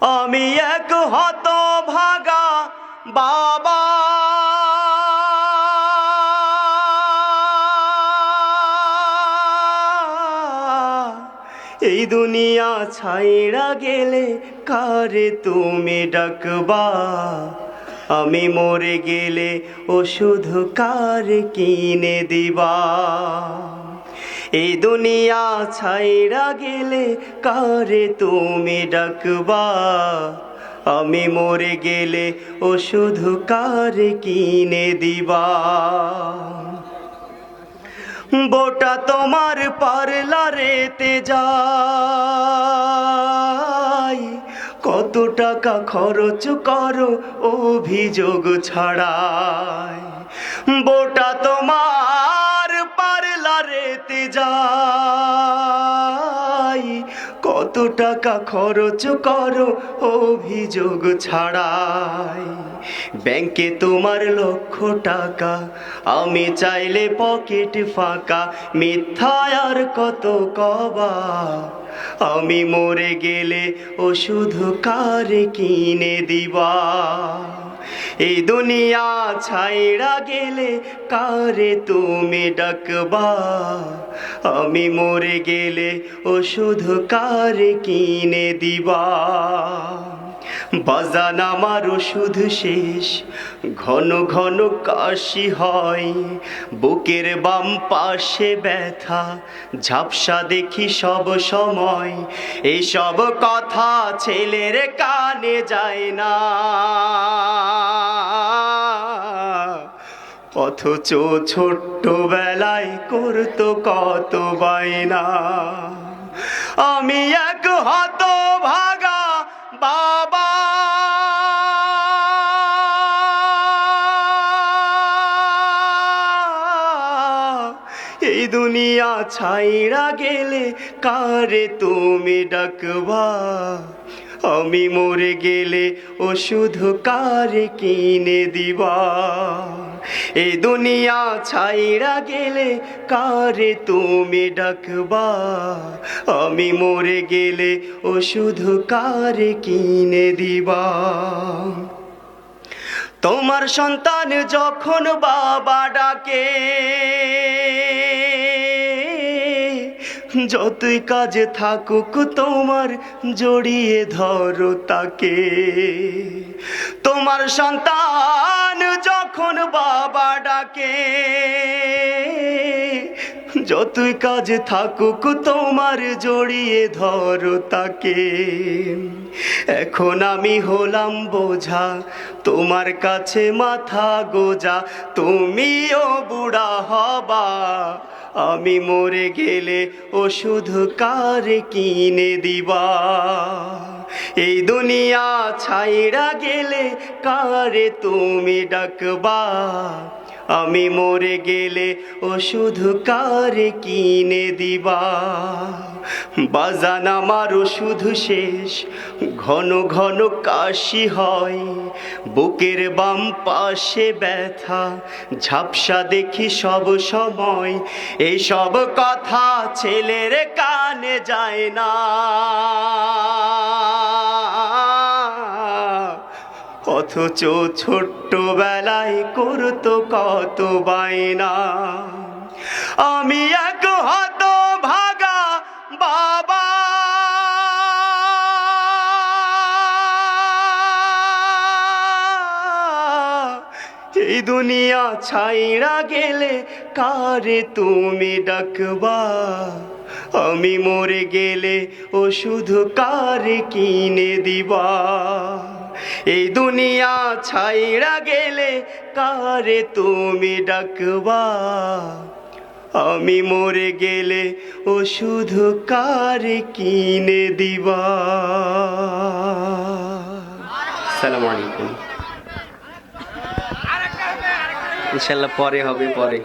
আমি এক হত ভাগা বাবা। এই দুনিয়া ছাইড়া গেলে কারে তুমি ডাকবা? আমি মরে গেলে ওষুধ কার কিনে দিবা? এই দুনিয়া ছাইড়া গেলে কারে তুমি ডাকবা? আমি মরে গেলে ওষুধ কারে কিনে দিবা? বোটা তোমার পার্লারেতে যাই কত টাকা খরচ করো অভিযোগ ছাড়াই। বোটা তোমার পার্লারেতে যাই। কত টাকা খরচ করো অভিযোগ ছাড়াই। ব্যাংকে তোমার লক্ষ টাকা, আমি চাইলে পকেট ফাঁকা, মিথ্যায় আর কত কবা। আমি মরে গেলে ওষুধ কার কিনে দিবা? এই দুনিয়া ছাইড়া গেলে কারে তুমি ডাকবা? আমি মরে গেলে ওষুধ কারে কিনে দিবা? বাজান আমার ওষুধ শেষ, ঘন ঘন কাশি হয়। বুকের বাম পাশে ব্যথা, ঝাপসা দেখি সব সময়। এইসব কথা ছেলের কানে যায় না। অথচ ছোট্ট বেলায় করতো কত বাইনা আমি এক হত ভাগা বাবা। এই দুনিয়া ছাইড়া গেলে কারে তুমি ডাকবা? আমি মরে গেলে ওষুধ কারে কিনে দিবা? এই দুনিয়া ছাইড়া গেলে কারে তুমি ডাকবা? আমি মরে গেলে ওষুধ কারে কিনে দিবা? তোমার সন্তান যখন বাবা ডাকে, যতই কাজে থাকুক তোমার জড়িয়ে ধরো তাকে। তোমার সন্তান যখন বাবা ডাকে, যতই কাজ থাকুক তোমার জড়িয়ে ধরো তাকে। এখন আমি হলাম বোঝা, তোমার কাছে মাথা গোজা, তুমিও বুড়া হবা। আমি মরে গেলে ওষুধ কার কিনে দিবা? এই দুনিয়া ছাইড়া গেলে কারে তুমি ডাকবা? আমি মরে গেলে ওষুধ কারে কিনে দিবা? বাজান আমার ওষুধ শেষ, ঘন ঘন কাশি হয়। বুকের বাম পাশে ব্যথা, ঝাপসা দেখি সব সময়। এইসব কথা ছেলের কানে যায় না। অথচ ছোট্ট বেলায় করতো কত বাইনা আমি এক হত ভাগা বাবা। এই দুনিয়া ছাইড়া গেলে কারে তুমি ডাকবা? আমি মরে গেলে ওষুধ কারে কিনে দিবা? এই দুনিয়া ছাইড়া গেলে কারে তুমি ডাকবা? আমি মরে গেলে ওষুধ কারে কিনে দিবা? আসসালামু আলাইকুম। ইনশাল্লাহ পরে হবে, পরে।